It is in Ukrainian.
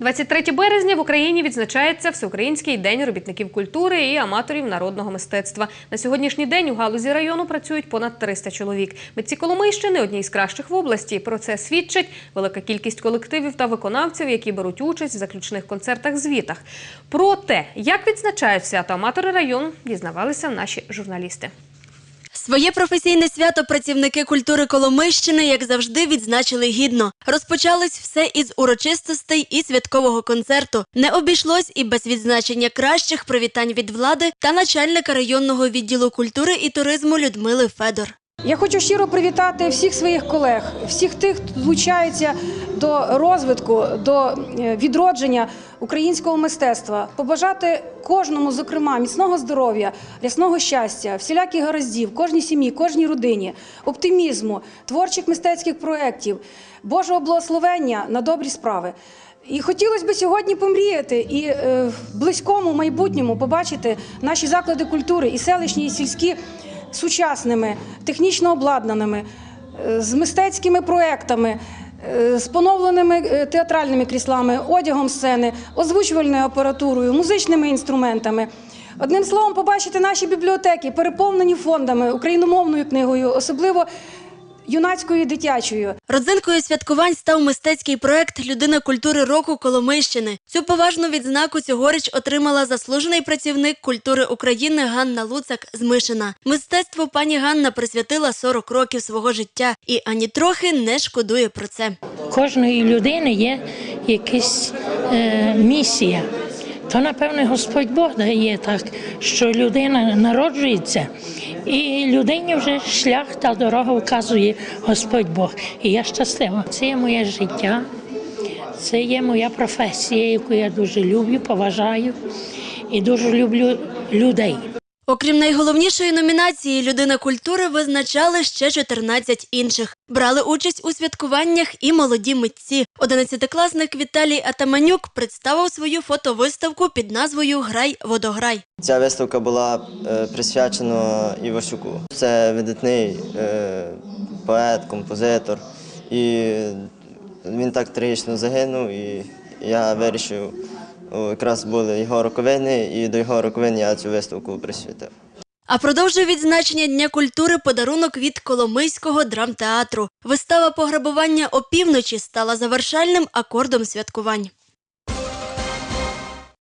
23 березня в Україні відзначається Всеукраїнський день робітників культури і аматорів народного мистецтва. На сьогоднішній день у галузі району працюють понад 300 чоловік. Митці Коломийщини одні із кращих в області. Про це свідчить велика кількість колективів та виконавців, які беруть участь в заключних концертах-звітах. Про те, як відзначають свято аматори району, дізнавалися наші журналісти. Своє професійне свято працівники культури Коломийщини, як завжди, відзначили гідно. Розпочалось все із урочистостей і святкового концерту. Не обійшлось і без відзначення кращих привітань від влади та начальника районного відділу культури і туризму Людмили Федор. Я хочу щиро привітати всіх своїх колег, всіх тих, хто долучається до розвитку, до е, відродження українського мистецтва, побажати кожному, зокрема, міцного здоров'я, рясного щастя, всіляких гараздів, кожній сім'ї, кожній родині, оптимізму, творчих мистецьких проєктів, Божого благословення на добрі справи. І хотілося б сьогодні помріяти і е, в близькому майбутньому побачити наші заклади культури і селищні, і сільські сучасними, технічно обладнаними, е, з мистецькими проектами, з поновленими е, театральними кріслами, одягом сцени, озвучувальною апаратурою, музичними інструментами. Одним словом, побачити наші бібліотеки, переповнені фондами, україномовною книгою, особливо юнацькою і дитячою. Родзинкою святкувань став мистецький проект Людина культури року Коломийщини. Цю поважну відзнаку цьогоріч отримала заслужений працівник культури України Ганна Луцак з Мишина. Мистецтву пані Ганна присвятила 40 років свого життя і ані трохи не шкодує про це. кожної людини є якась е, місія. То, напевне, Господь Бог дає так, що людина народжується, і людині вже шлях та дорога вказує Господь Бог. І я щаслива. Це є моє життя, це є моя професія, яку я дуже люблю, поважаю і дуже люблю людей. Окрім найголовнішої номінації Людина культури визначали ще 14 інших. Брали участь у святкуваннях і молоді митці. Одинадцятикласник Віталій Атаманюк представив свою фотовиставку під назвою Грай водограй. Ця виставка була е, присвячена Івасюку. Це видатний е, поет, композитор. І він так трагічно загинув, і я вирішив, якраз були його роковини, і до його роковин я цю виставку присвятив. А продовжує відзначення Дня культури подарунок від Коломийського драмтеатру. Вистава пограбування опівночі стала завершальним акордом святкувань.